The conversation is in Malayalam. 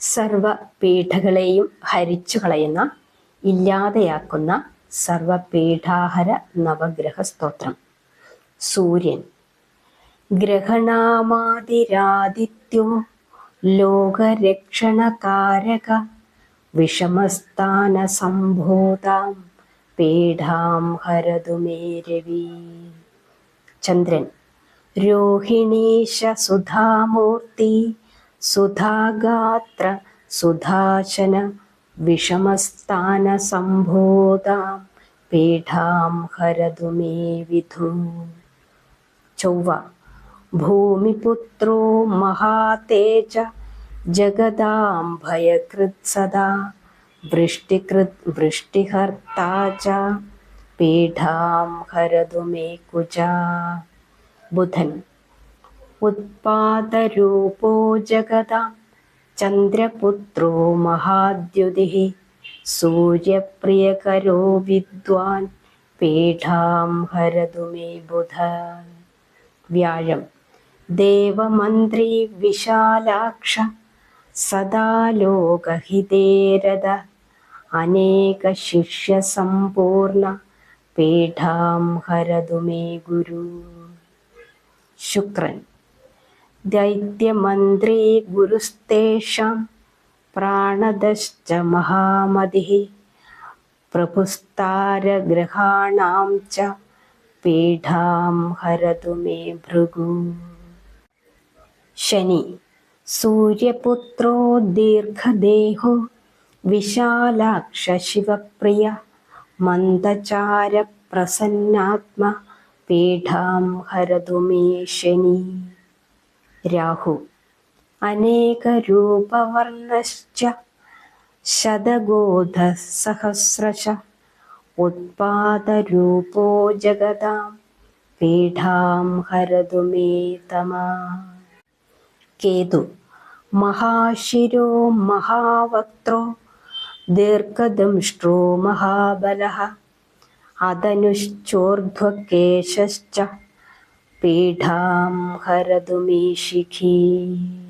സർവ പീഠകളെയും ഹരിച്ചു കളയുന്ന ഇല്ലാതെയാക്കുന്ന സർവപീഠാഹര നവഗ്രഹ സ്തോത്രം സൂര്യൻ ഗ്രഹണാമാതിരാദിത്യോ ലോകരക്ഷണകാരക വിഷമസ്ഥാന സംഭൂതാം പീഠാം ഹരതുമേരവി. രവി ചന്ദ്രൻ രോഹിണീശ സുധാമൂർത്തി सुधागात्र सुधाशन विषमस्थानसम्भोदां पीठां हरतु मे विधु। चौवा, भूमिपुत्रो महातेज जगदाम्भयकृत्सदा वृष्टिकृत् वृष्टिहर्ता च पीठां हरतु मे कुजा। बुधन् ഉത്പാദരൂപോ ജഗതാം. ചന്ദ്രപുത്രോ മഹാദ്യുതിഃ. സൂര്യപ്രിയകരോ വിദ്വാൻ. പീഠാം ഹരതു മേ ബുധ വ്യാഴം. ദേവമന്ത്രി വിശാലാക്ഷ. സദാ ലോകഹിതേരത അനേക ശിഷ്യസമ്പൂർണ. പീഠാം ഹരതു മേ ഗുരു. ശുക്രൻ. दैत्यमन्त्री गुरुस्तेषां प्राणदश्च महामतिः प्रपुस्तारगृहाणां च पीठां हरतु मे भृगु। शनि, सूर्यपुत्रो दीर्घदेहो विशालाक्षशिवप्रिय मन्दचारप्रसन्नात्मा, पीठां हरतु मे शनि। രാഹു. അനേകരൂപവർണശ്ച ശതഗോധസഹസ്രശ ഉത്പാദരൂപോ ജഗതാം പീഠാം ഹരതു മേ തമാ. കേതു. മഹാശിരോ മഹാവക്ത്രോ ദീർഘദംഷ്ട്രോ മഹാബല അതനുശ്ചോർധ്വകേശശ്ച पीढ़ा हर मे शिखी